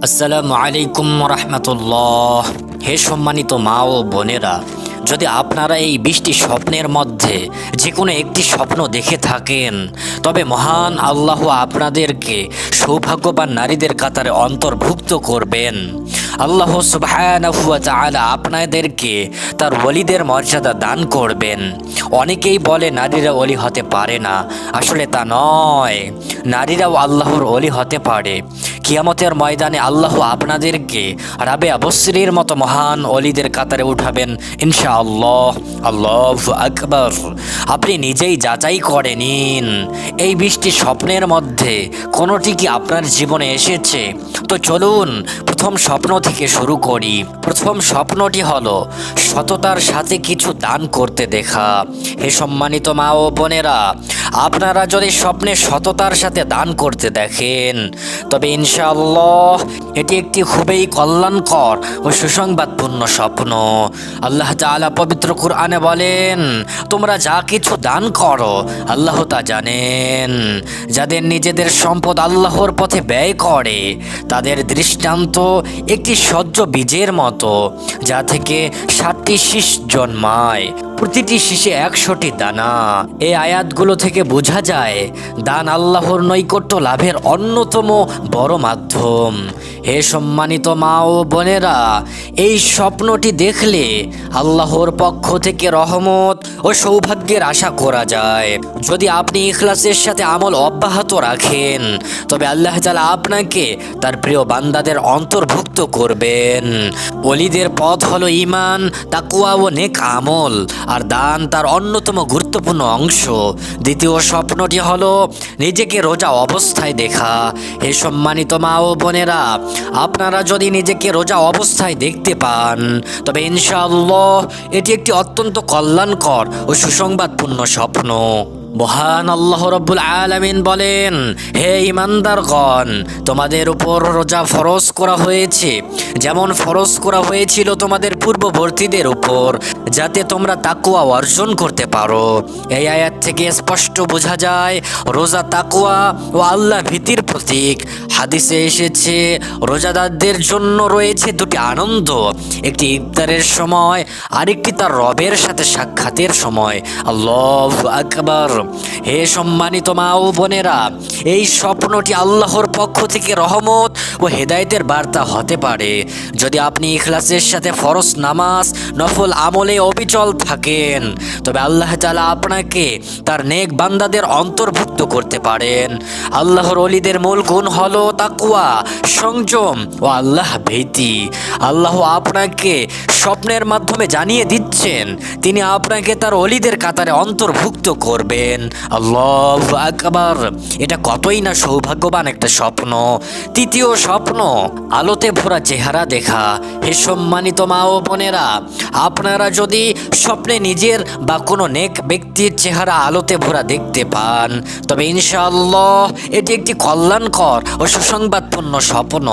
আসসালামু আলাইকুম রহমতুল্লাহ। হে সম্মানিত মা ও বোনেরা, যদি আপনারা এই বৃষ্টি স্বপ্নের মধ্যে যে কোনো একটি স্বপ্ন দেখে থাকেন, তবে মহান আল্লাহ আপনাদেরকে সৌভাগ্যবান নারীদের কাতারে অন্তর্ভুক্ত করবেন। আল্লাহ সুবহানাহু ওয়া আপনাদেরকে তার ওলিদের মর্যাদা দান করবেন। অনেকেই বলে, নারীরা অলি হতে পারে না। আসলে তা নয়। নারীরাও আল্লাহর অলি হতে পারে। কিয়ামতের ময়দানে আল্লাহ আপনাদেরকে রাবে আবশ্রীর মতো মহান অলিদের কাতারে উঠাবেন, ইনশাআল্লাহ। আল্লাহ আকবর। আপনি নিজেই যাচাই করে নিন। এই বৃষ্টি স্বপ্নের মধ্যে কোনোটি কি আপনার জীবনে এসেছে? তো চলুন প্রথম স্বপ্ন থেকে শুরু করি। প্রথম স্বপ্নটি হলো সততার সাথে কিছু দান করতে দেখা। হে সম্মানিত মা ও বোনেরা আপনারা যদি স্বপ্নে সততার সাথে দান করতে দেখেন, তবে ইনশাআল্লাহ এটি একটি খুবই কল্যাণকর ও সুসংবাদপূর্ণ স্বপ্ন। আল্লাহ তাআলা পবিত্র কুরআনে বলেন, তোমরা যা কিছু দান করো, আল্লাহ তা জানেন। যাদের নিজেদের সম্পদ আল্লাহর পথে ব্যয় করে, তাদের দৃষ্টান্ত একটি সহ্য বীজের মতো, যা থেকে সাতটি শীষ জন্মায়। প্রতিটি শীষে একশোটি দানা। এই আয়াতগুলো থেকে বোঝা যায়, দান আল্লাহর নৈকট্য লাভের অন্যতম বড় মাধ্যম। হে সম্মানিত মা ও বোনেরা, এই স্বপ্নটি দেখলে আল্লাহর পক্ষ থেকে রহমত ও সৌভাগ্যের আশা করা যায়। যদি আপনি ইখলাসের সাথে আমল অব্যাহত রাখেন, তবে আল্লাহ তাআলা আপনাকে তার প্রিয় বান্দাদের অন্তর্ভুক্ত করবেন। অলিদের পথ হলো ইমান তাকুয়া ও নেক আমল, আর দান তার অন্যতম গুরুত্বপূর্ণ অংশ। দ্বিতীয় স্বপ্নটি হলো নিজেকে রোজা অবস্থায় দেখা। হে সম্মানিত মা ও বোনেরা, আপনারা যদি নিজেকে রোজা অবস্থায় দেখতে পান, তবে ইনশাআল্লাহ এটি একটি অত্যন্ত কল্যাণকর ও সুসংবাদপূর্ণ স্বপ্ন। মহান আল্লাহ রব্বুল আলামিন বলেন, হে ইমানদারগণ তোমাদের উপর রোজা ফরজ করা হয়েছে। যেমন ফরজ করা হয়েছিল তোমাদের পূর্ববর্তীদের উপর, যাতে তোমরা তাকুয়া অর্জন করতে পারো। এই আয়াত থেকে স্পষ্ট বোঝা যায়, রোজা তাকুয়া ও আল্লাহ ভীতির প্রতীক। হাদিসে এসেছে, রোজাদারদের জন্য রয়েছে দুটি আনন্দ, একটি ইফতারের সময়, আরেকটি তার রবের সাথে সাক্ষাতের সময়। আল্লাহ আকবর। হে সম্মানিত মা ও বোনেরা, এই স্বপ্নটি আল্লাহর পক্ষ থেকে রহমত ও হেদায়েতের বার্তা হতে পারে। যদি আপনি ইখলাসের সাথে ফরজ নামাজ, নফল আমলে অবিচল থাকেন, তবে আল্লাহ তাআলা আপনাকে তার নেক বান্দাদের অন্তর্ভুক্ত করতে পারেন। আল্লাহর অলিদের মূল গুণ হল তাকুয়া সংযম ও আল্লাহ ভীতি। আল্লাহ আপনাকে স্বপ্নের মাধ্যমে জানিয়ে দিচ্ছেন, তিনি আপনাকে তার অলিদের কাতারে অন্তর্ভুক্ত করবেন। আল্লাহ আকবার। এটা কতই না সৌভাগ্যবান একটা স্বপ্ন। তৃতীয় স্বপ্ন, আলোতে ভরা চেহারা দেখা। হে সম্মানিত মা ও বোনেরা, আপনারা যদি স্বপ্নে নিজের বা কোনো নেক ব্যক্তির চেহারা আলোতে ভরা দেখতে পান, তবে ইনশাআল্লাহ এটি একটি কল্যাণকর ও সুসংবাদপূর্ণ স্বপ্ন।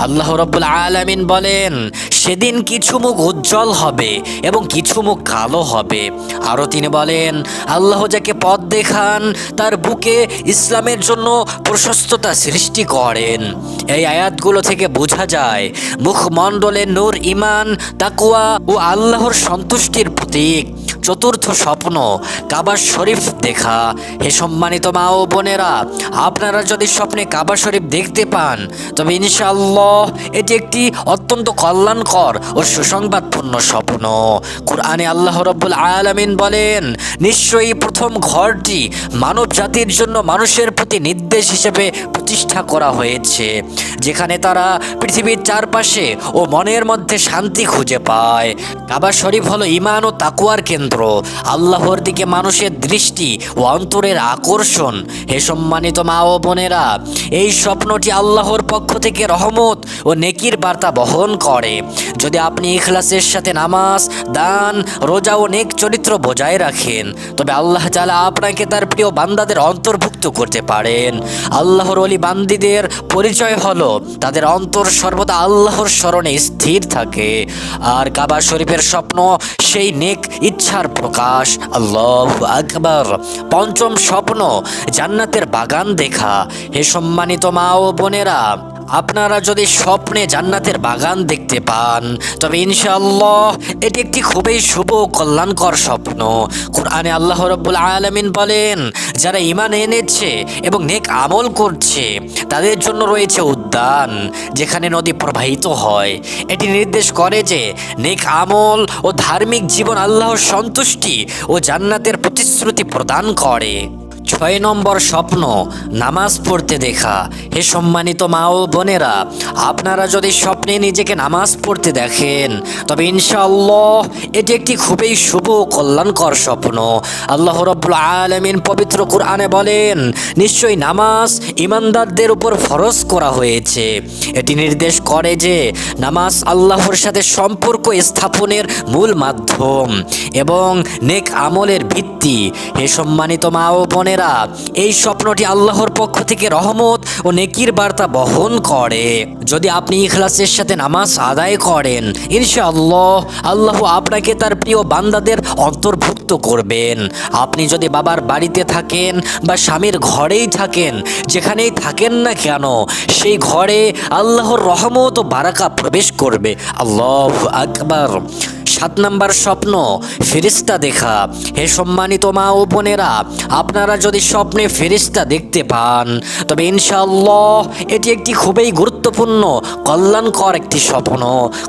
আল্লাহ রব্বুল আলামিন বলেন, সেদিন কিছু মুখ উজ্জ্বল হবে এবং কিছু মুখ কালো হবে। আরও তিনি বলেন, আল্লাহ যাকে দেখান, তার বুকে ইসলামের জন্য প্রশস্ততা সৃষ্টি করেন। এই আয়াতগুলো থেকে বোঝা যায়, মুখমণ্ডলে নূর ইমান তাকুয়া ও আল্লাহর সন্তুষ্টির প্রতীক। চতুর্থ স্বপ্ন কাবা শরীফ দেখা। হে সম্মানিত মা ও বোনেরা, আপনারা যদি স্বপ্নে কাবা শরীফ দেখতে পান, তবে ইনশাআল্লাহ এটি একটি অত্যন্ত কল্যাণকর ও সুসংবাদপূর্ণ স্বপ্ন। কোরআনে আল্লাহ রব্বুল আলামিন বলেন, নিশ্চয়ই প্রথম ঘরটি মানব জাতির জন্য মানুষের প্রতি নির্দেশ হিসেবে প্রতিষ্ঠা করা হয়েছে, যেখানে তারা পৃথিবীর চারপাশে ও মনের মধ্যে শান্তি খুঁজে পায়। কাবা শরীফ হলো ইমান ও তাকুয়ার কেন্দ্র, আল্লাহর দিকে মানুষের দৃষ্টি ও অন্তরের আকর্ষণ। হে সম্মানিত মা ও বোনেরা, এই স্বপ্নটি আল্লাহর পক্ষ থেকে রহমত ও নেকির বার্তা বহন করে। যদি আপনি ইখলাসের সাথে নামাজ, দান, রোজা ও নেক চরিত্র বজায় রাখেন, তবে আল্লাহ তাআলা আপনাকে তার প্রিয় বান্দাদের অন্তর্ভুক্ত করতে পারেন। আল্লাহর অলি বান্দিদের পরিচয় হলো, তাদের অন্তর সর্বদা আল্লাহর স্মরণে স্থির থাকে। আর কাবা শরীফের স্বপ্ন, সেই নেক ইচ্ছার প্রকাশ। আল্লাহ আকবর। পঞ্চম স্বপ্ন, জান্নাতের বাগান দেখা। হে সম্মানিত মা ও বোনেরা আপনারা যদি স্বপ্নে জান্নাতের বাগান দেখতে পান, তবে ইনশাআল্লাহ এটি একটি খুবই শুভ কল্যাণকর স্বপ্ন। কোরআনে আল্লাহ রব্বুল আলামিন বলেন, যারা ইমান এনেছে এবং নেক আমল করছে, তাদের জন্য রয়েছে উদ্যান, যেখানে নদী প্রবাহিত হয়। এটি নির্দেশ করে যে নেক আমল ও ধার্মিক জীবন আল্লাহর সন্তুষ্টি ও জান্নাতের প্রতিশ্রুতি প্রদান করে। ছয় নম্বর স্বপ্ন, নামাজ পড়তে দেখা। হে সম্মানিত মা ও বোনেরা, আপনারা যদি স্বপ্নে নিজেকে নামাজ পড়তে দেখেন, তবে ইনশাআল্লাহ এটি একটি খুবই শুভ কল্যাণকর স্বপ্ন। আল্লাহ রব্বুল আলমিন পবিত্র কোরআনে বলেন, নিশ্চয়ই নামাজ ইমানদারদের উপর ফরজ করা হয়েছে। এটি নির্দেশ করে যে নামাজ আল্লাহর সাথে সম্পর্ক স্থাপনের মূল মাধ্যম এবং নেক আমলের ভিত্তি। হে সম্মানিত মা ও বোনেরা, এই স্বপ্নটি আল্লাহর পক্ষ থেকে রহমত ও নেকির বার্তা বহন করে। যদি আপনি ইখলাসের সাথে নামাজ আদায় করেন, ইনশাআল্লাহ আল্লাহ আপনাকে তার প্রিয় বান্দাদের অন্তর্ভুক্ত করবেন। আপনি যদি বাবার বাড়িতে থাকেন বা স্বামীর ঘরেই থাকেন, যেখানেই থাকেন না কেন, সেই ঘরে আল্লাহর রহমত ও বারাকা প্রবেশ করবে। আল্লাহ আকবার। সাত নাম্বার স্বপ্ন ফেরিস্তা দেখা। হে সম্মানিত মা ও বোনেরা, আপনারা যদি স্বপ্নে ফেরিস্তা দেখতে পান, তবে ইনশাআল্লাহ এটি একটি খুবই গুরুত্বপূর্ণ, কল্যাণকর একটি স্বপ্ন।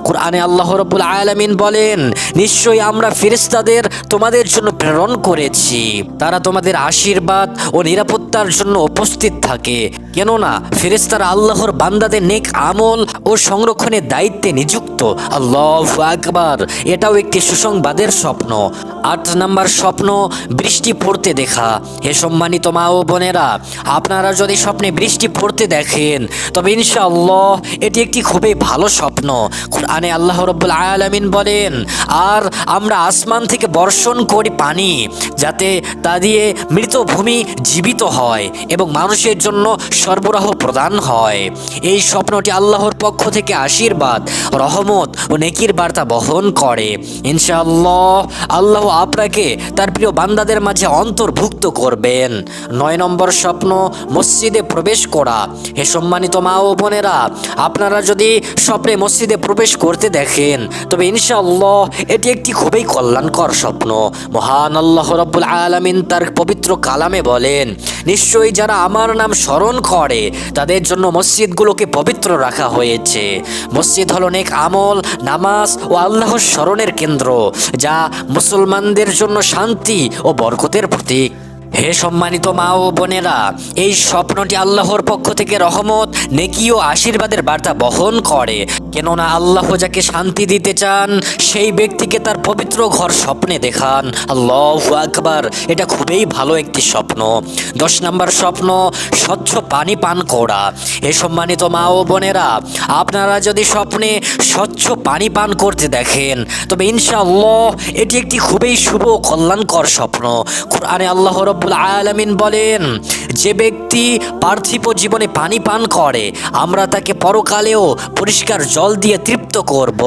কোরআনে আল্লাহ রব্বুল আলামিন বলেন, নিশ্চয়ই আমরা ফেরিস্তাদের তোমাদের জন্য প্রেরণ করেছি। তারা তোমাদের আশীর্বাদ ও নিরাপত্তার জন্য উপস্থিত থাকে। কেননা ফেরেস্তারা আল্লাহর বান্দাদের নেক আমল ও সংরক্ষণের দায়িত্বে নিযুক্ত। আল্লাহ আকবার। এটাও একটি সুসংবাদের স্বপ্ন। আট নাম্বার স্বপ্ন, বৃষ্টি পড়তে দেখা। হে সম্মানিত মা ও বোনেরা, আপনারা যদি স্বপ্নে বৃষ্টি পড়তে দেখেন, তবে ইনশাআল্লাহ এটি একটি খুবই ভালো স্বপ্ন। কোরআনে আল্লাহ রব্বুল আলামিন বলেন, আর আমরা আসমান থেকে বর্ষণ করি পানি, যাতে তা দিয়ে মৃত ভূমি জীবিত হয় এবং মানুষের জন্য সরবরাহ প্রদান হয়। এই স্বপ্নটি আল্লাহর পক্ষ থেকে আশীর্বাদ, রহমত ও নেকির বার্তা বহন করে। ইনশাআল্লাহ, আল্লাহ আপনাকে তার প্রিয় বান্দাদের মাঝে অন্তর্ভুক্ত করবেন। নয় নম্বর স্বপ্ন, মসজিদে প্রবেশ করা। হে সম্মানিত মা ও বোনেরা, আপনারা যদি স্বপ্নে মসজিদে প্রবেশ করতে দেখেন, তবে ইনশাআল্লাহ এটি একটি খুবই কল্যাণকর স্বপ্ন। মহান আল্লাহ রব্বুল আলামিন তার পবিত্র কালামে বলেন, নিশ্চয়ই যারা আমার নাম স্মরণ করে, তাদের জন্য মসজিদগুলোকে পবিত্র রাখা হয়েছে। মসজিদ হল নেক আমল, নামাজ ও আল্লাহর স্মরণের কেন্দ্র যা মুসলমানদের জন্য শান্তি ও বরকতের প্রতীক। হে সম্মানিত মা ও বোনেরা, এই স্বপ্নটি আল্লাহর পক্ষ থেকে রহমত, নেকি ও আশীর্বাদের বার্তা বহন করে। কেননা আল্লাহ যাকে শান্তি দিতে চান, সেই ব্যক্তিকে তার পবিত্র ঘর স্বপ্নে দেখান। আল্লাহ আকবার, এটা খুবই ভালো একটি স্বপ্ন। দশ নম্বর স্বপ্ন, স্বচ্ছ পানি পান করা। হে সম্মানিত মা ও বোনেরা, আপনারা যদি স্বপ্নে স্বচ্ছ পানি পান করতে দেখেন, তবে ইনশাআল্লাহ এটি একটি খুবই শুভ কল্যাণকর স্বপ্ন। কোরআনে আল্লাহ রব্বুল আলামিন বলেন যে ব্যক্তি পার্থিব জীবনে পানি পান করে, আমরা তাকে পরকালেও পরিষ্কার জল দিয়ে তৃপ্ত করব।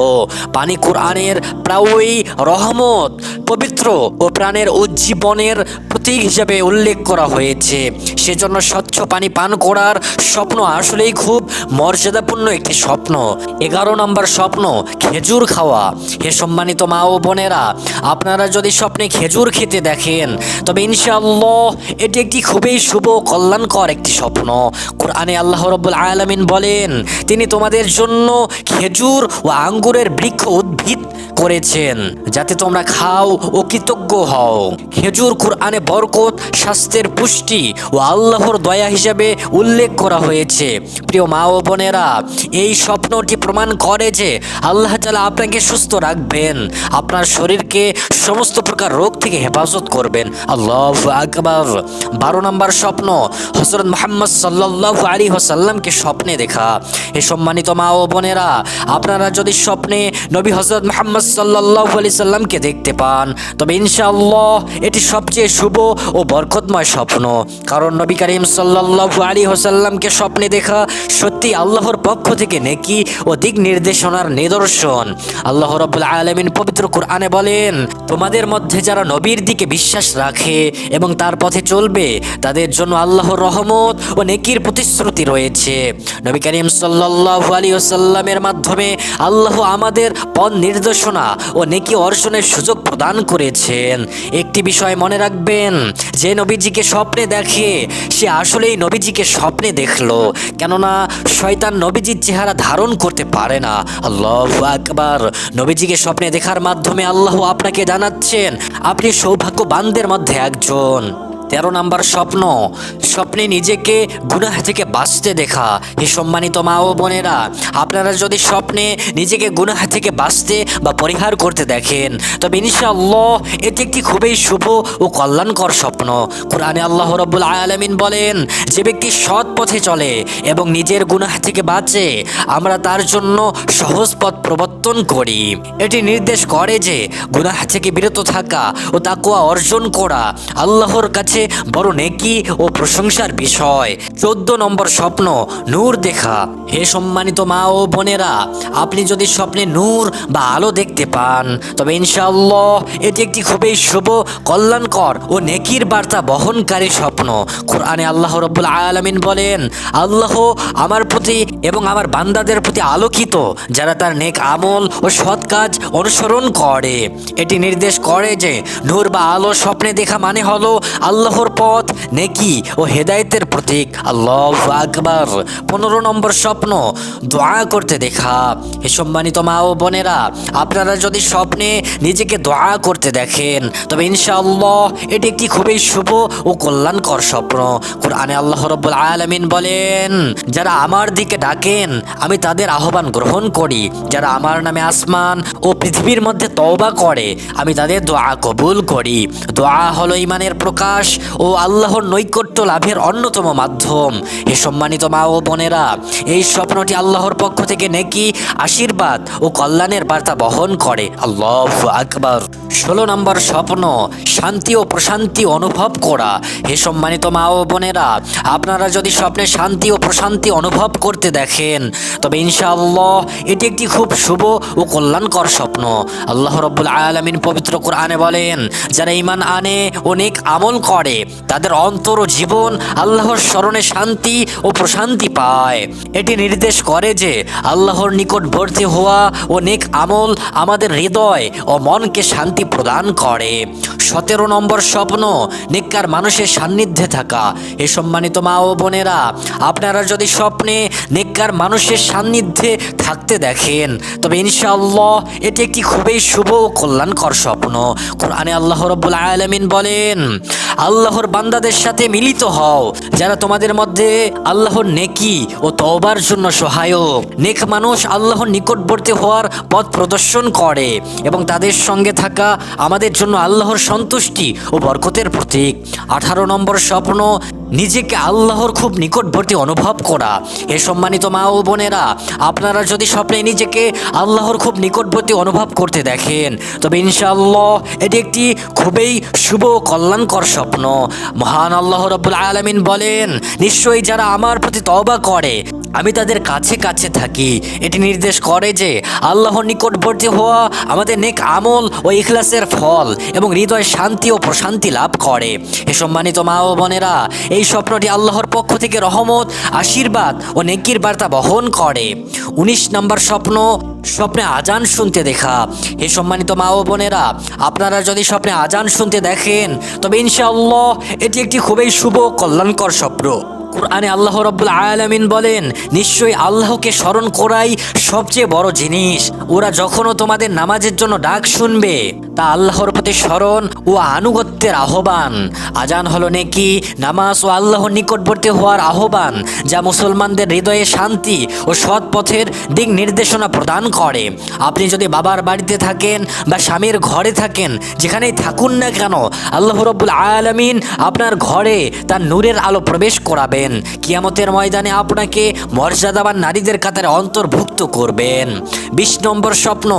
পানি কোরআনের প্রায়ই রহমত, পবিত্র ও প্রাণের উজ্জীবনের প্রতীক হিসেবে উল্লেখ করা হয়েছে। সেজন্য স্বচ্ছ পানি পান করার স্বপ্ন আসলেই খুব মর্যাদাপূর্ণ একটি স্বপ্ন। এগারো নম্বর স্বপ্ন, খেজুর খাওয়া। হে সম্মানিত মা ও বোনেরা, আপনারা যদি স্বপ্নে খেজুর খেতে দেখেন, তবে ইনশাআল্লাহ এটি একটি খুবই শুভ কল্যাণকর একটি স্বপ্ন। কোরআনে আল্লাহ রব্বুল আলামিন বলেন, তিনি তোমাদের জন্য খেজুর ও আঙ্গুরের বৃক্ষ উদ্ভিদ করেছেন, যাতে তোমরা খাও ও কৃতজ্ঞ হও। খেজুর কোরআনে বরকত, স্বাস্থ্যের পুষ্টি ও আল্লাহর দয়া হিসাবে উল্লেখ করা হয়েছে। প্রিয় মা ও বোনেরা, এই স্বপ্নটি প্রমাণ করে যে আল্লাহ তালা আপনাকে সুস্থ রাখবেন, আপনার শরীরকে সমস্ত প্রকার রোগ থেকে হেফাজত করবেন। আল্লাহ আকবর। বারো নম্বর স্বপ্ন হজরত মোহাম্মদ সাল্লাহ আলী হোসাল্লামকে স্বপ্নে দেখা। হে সম্মানিত মা ও বোনেরা, আপনারা যদি স্বপ্নে নবী হজরত মোহাম্মদ সাল্লাহ আলি সাল্লামকে দেখতে পান, তবে ইনশাআল্লাহ এটি সবচেয়ে শুভ ও বরকতময় স্বপ্ন। কারণ নবী করিম সাল্লাহ আলী হোসাল্লামকে স্বপ্নে দেখা সত্যি আল্লাহর পক্ষ থেকে নেকি ও দিক নির্দেশনার নিদর্শন। আল্লাহ রব্বুল আলমিন পবিত্র কোরআনে বলেন, তোমাদের মধ্যে যারা নবীর দিকে বিশ্বাস রাখে এবং তার পথে চলবে, তাদের জন্য আল্লাহর রহমত ও নেকির প্রতিশ্রুতি রয়েছে। নবী করিম সাল্লাল্লাহু আলাইহি ওয়াসাল্লামের মাধ্যমে আল্লাহ আমাদের পথ নির্দেশনা ও নেকি অর্জনের সুযোগ প্রদান করেছেন। একটি বিষয় মনে রাখবেন, যে নবীজিকে স্বপ্নে দেখে সে আসলেই নবীজিকে স্বপ্নে দেখল, কেননা শয়তান নবীজির চেহারা ধারণ করতে পারে না। আল্লাহ আকবার। নবীজিকে স্বপ্নে দেখার মাধ্যমে আল্লাহ আপনাকে জানাচ্ছেন, আপনি সৌভাগ্যবানদের মধ্যে একজন। তেরো নাম্বার স্বপ্ন। স্বপ্নে নিজেকে গুনাহ থেকে বাঁচতে দেখা। হে সম্মানিত মা ও বোনেরা, আপনারা যদি স্বপ্নে নিজেকে গুনাহ থেকে বাঁচতে বা পরিহার করতে দেখেন, তবে ইনশাআল্লাহ এটি একটি খুবই শুভ ও কল্যাণকর স্বপ্ন। কোরআনে আল্লাহ রব্বুল আলামিন বলেন, যে ব্যক্তি সৎ পথে চলে এবং নিজের গুনাহ থেকে বাঁচে, আমরা তার জন্য সহজ পথ প্রবর্তন করি। এটি নির্দেশ করে যে গুনাহ থেকে বিরত থাকা ও তাকুয়া অর্জন করা আল্লাহর কাছে বড় নেকি ও প্রশংসার বিষয়। চোদ্দ নম্বর স্বপ্ন, নূর দেখা। হে সম্মানিত মা ও বোনেরা, আপনি যদি স্বপ্নে নূর বা আলো দেখতে পান, তবে ইনশাআল্লাহ এটি একটি খুবই শুভ, কল্যাণকর ও নেকির বার্তা বহনকারী স্বপ্ন। কোরআনে আল্লাহ রব্বুল আলামিন বলেন, আল্লাহ আমার প্রতি এবং আমার বান্দাদের প্রতি আলোকিত, যারা তার নেক আমল ও সৎ কাজ অনুসরণ করে। এটি নির্দেশ করে যে, নূর বা আলো স্বপ্নে দেখা মানে হলো আল্লাহর পথ, নেকি ও হেদায়েতের প্রতীক। আল্লাহ আকবার। পনেরো নম্বর স্বপ্ন, দোয়া করতে দেখা। হে সম্মানিত মা ও বোনেরা, আপনারা যদি স্বপ্নে নিজেকে দোয়া করতে দেখেন, তবে ইনশাআল্লাহ এটি একটি খুবই শুভ ও কল্যাণকর স্বপ্ন। কোরআনে আল্লাহ রব্বুল আলামিন বলেন, যারা আমার দিকে ডাকেন, আমি তাদের আহ্বান গ্রহণ করি। যারা আমার নামে আসমান ও পৃথিবীর মধ্যে তওবা করে, আমি তাদের দোয়া কবুল করি। দোয়া হলো ইমানের প্রকাশ ও আল্লাহর নৈকট্য লাভের অন্যতম মাধ্যম। হে সম্মানিত মা ও বোনেরা, এই স্বপ্নটি আল্লাহর পক্ষ থেকে নেকি, আশীর্বাদ ও কল্যাণের বার্তা বহন করে। আল্লাহ আকবার। ষোলো নম্বর স্বপ্ন, শান্তি ও প্রশান্তি অনুভব করা। হে সম্মানিত মা ও বোনেরা, আপনারা যদি স্বপ্নে শান্তি ও প্রশান্তি অনুভব করতে দেখেন, তবে ইনশাআল্লাহ এটি একটি খুব শুভ ও কল্যাণকর স্বপ্ন। আল্লাহ রব্বুল আলামিন পবিত্র কোরআনে বলেন, যারা ইমান আনে, অনেক আমল করে, তাদের অন্তর ও জীবন আল্লাহর স্মরণে শান্তি ও প্রশান্তি পায়। এটি নির্দেশ করে যে, আল্লাহর নিকটবর্তী হওয়া ও নেক আমল আমাদের হৃদয় ও মনকে শান্তি প্রদান করে। সতেরো নম্বর স্বপ্ন, নেককার মানুষের সান্নিধ্যে থাকা। এ সম্মানিত মা ও বোনেরা, আপনারা যদি স্বপ্নে নেককার মানুষের সান্নিধ্যে থাকতে দেখেন, তবে ইনশাআল্লাহ এটি একটি খুবই শুভ ও কল্যাণকর স্বপ্ন। কোরআনে আল্লাহ রব্বুল আলামিন বলেন, আল্লাহর বান্দাদের সাথে মিলিত হও, যারা তোমাদের মধ্যে আল্লাহর নেকি ও তওবার জন্য সহায়ক। নেক মানুষ আল্লাহর নিকটবর্তী হওয়ার পথ প্রদর্শন করে এবং তাদের সঙ্গে থাকা আমাদের জন্য আল্লাহর সন্তুষ্টি ও বরকতের প্রতীক। আঠারো নম্বর স্বপ্ন, নিজেকে আল্লাহর খুব নিকটবর্তী অনুভব করা। হে সম্মানিত মা ও বোনেরা, আপনারা যদি স্বপ্নে নিজেকে আল্লাহর খুব নিকটবর্তী অনুভব করতে দেখেন, তবে ইনশাআল্লাহ এটি একটি খুবই শুভ কল্যাণকর স্বপ্ন। মহান আল্লাহ রব্বুল আলামিন বলেন, নিশ্চয়ই যারা আমার প্রতি তওবা করে, আমি তাদের কাছে কাছে থাকি। এটি নির্দেশ করে যে, আল্লাহর নিকটবর্তী হওয়া আমাদের নেক আমল ও ইখলাসের ফল এবং হৃদয় শান্তি ও প্রশান্তি লাভ করে। এ সম্মানিত মা ও বোনেরা, এই স্বপ্নটি আল্লাহর পক্ষ থেকে রহমত, আশীর্বাদ ও নেকির বার্তা বহন করে। উনিশ নম্বর স্বপ্ন, স্বপ্নে আজান শুনতে দেখা। হে সম্মানিত মা ও বোনেরা, আপনারা যদি স্বপ্নে আজান শুনতে দেখেন, তবে ইনশাআল্লাহ এটি একটি খুবই শুভ কল্যাণকর স্বপ্ন। কোরআনে আল্লাহ রব্বুল আলামিন বলেন, নিশ্চয়ই আল্লাহকে স্মরণ করাই সবচেয়ে বড় জিনিস। ওরা যখনও তোমাদের নামাজের জন্য ডাক শুনবে, তা আল্লাহর প্রতি স্মরণ ও আনুগত্যের আহ্বান। আজান হলো নেকি, নামাজ ও আল্লাহর নিকটবর্তী হওয়ার আহ্বান, যা মুসলমানদের হৃদয়ে শান্তি ও সৎ পথের দিক নির্দেশনা প্রদান করে। আপনি যদি বাবার বাড়িতে থাকেন বা স্বামীর ঘরে থাকেন, যেখানেই থাকুন না কেন, আল্লাহ রব্বুল আলামিন আপনার ঘরে তার নূরের আলো প্রবেশ করাবেন করেন কিয়ামতের ময়দানে আপনাকে মর্যাদাবান নারীদের কাতারে অন্তর্ভুক্ত করবেন। বিশ নম্বর স্বপ্ন,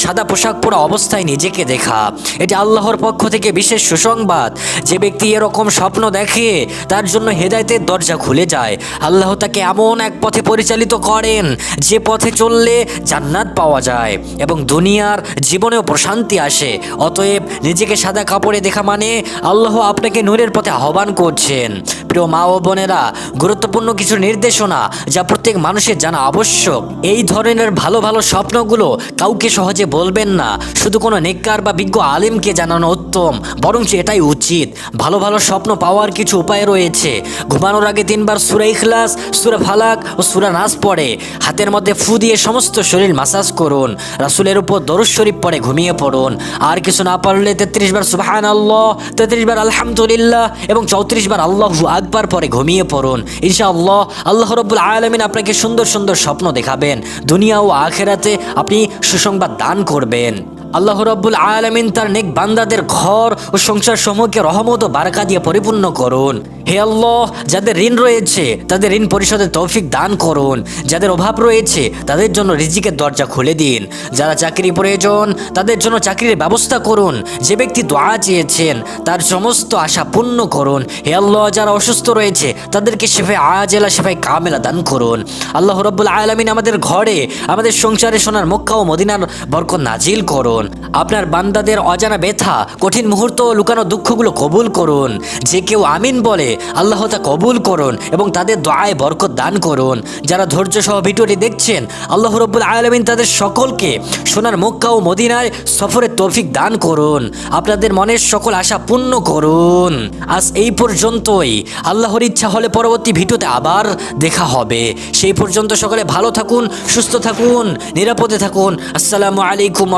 সাদা পোশাক পরা অবস্থায় নিজেকে দেখা। এটি আল্লাহর পক্ষ থেকে বিশেষ সুসংবাদ। যে ব্যক্তি এরকম স্বপ্ন দেখে, তার জন্য হেদায়তের দরজা খুলে যায়। আল্লাহ তাকে এমন এক পথে পরিচালিত করেন, যে পথে চললে জান্নাত পাওয়া যায় এবং দুনিয়ার জীবনেও প্রশান্তি আসে। অতএব নিজেকে সাদা কাপড়ে দেখা মানে আল্লাহ আপনাকে নূরের পথে আহ্বান করছেন। প্রিয় মা ও বোনেরা গুরুত্বপূর্ণ কিছু নির্দেশনা যা প্রত্যেক মানুষের জানা আবশ্যক। এই ধরনের ভালো ভালো স্বপ্নগুলো কাউকে সহজে বলবেন না। শুধু কোনো নেককার বা বিজ্ঞ আলিমকে জানানো উত্তম, বরঞ্চ এটাই উচিত। ভালো ভালো স্বপ্ন পাওয়ার কিছু উপায় রয়েছে। ঘুমানোর আগে তিনবার সুরা ইখলাস, সুরা ফালাক ও সুরা নাস পড়ে। হাতের মধ্যে ফু দিয়ে সমস্ত শরীর মাসাজ করুন। রাসুলের উপর দরুদ শরীফ পড়ে ঘুমিয়ে পড়ুন। আর কিছু না পারলে তেত্রিশ বার সুবাহান আল্লাহ তেত্রিশ বার আলহামদুলিল্লাহ এবং চৌত্রিশ বার আল্লাহ আকবার পরে ঘুমিয়ে পড়ুন। ইনশাআল্লাহ আল্লাহ রব্বুল আলমিন আপনাকে সুন্দর সুন্দর স্বপ্ন দেখাবেন। দুনিয়া ও আখেরাতে আপনি সুসংবাদ দান করবেন। আল্লাহ রব্বুল আলমিন তার নেক বান্দাদের ঘর ও সংসার সমূহকে রহমত ও বারাকা দিয়ে পরিপূর্ণ করুন। হে আল্লাহ, যাদের ঋণ রয়েছে, তাদের ঋণ পরিশোধের তৌফিক দান করুন। যাদের অভাব রয়েছে, তাদের জন্য রিজিকের দরজা খুলে দিন। যারা চাকরি প্রয়োজন, তাদের জন্য চাকরির ব্যবস্থা করুন। যে ব্যক্তি দোয়া চেয়েছেন, তার সমস্ত আশা পূর্ণ করুন। হে আল্লাহ, যারা অসুস্থ রয়েছে, তাদেরকে শেফে আজেলা শেফাই কামেলা দান করুন। আল্লাহ রব্বুল আলমিন আমাদের ঘরে, আমাদের সংসারে সোনার মক্কা ও মদিনার বরকত নাজিল করুন। আপনার বান্দাদের অজানা ব্যথা, কঠিন মুহূর্ত লুকানো দুঃখগুলো কবুল করুন। যে কেউ আমিন বলে, আল্লাহ তা কবুল করুন এবং তাদের দোয়ায় বরকত দান করুন। যারা ধৈর্য সহ ভিডিওটি দেখছেন, আল্লাহ রব্বুল আলমিন তাদের সকলকে সোনার মক্কা ও মদিনায় সফরের তৌফিক দান করুন। আপনাদের মনের সকল আশা পূর্ণ করুন। আজ এই পর্যন্তই। আল্লাহর ইচ্ছা হলে পরবর্তী ভিডিওতে আবার দেখা হবে। সেই পর্যন্ত সকলে ভালো থাকুন, সুস্থ থাকুন, নিরাপদে থাকুন। আসসালামু আলাইকুম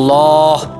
রহমতুল্লাহ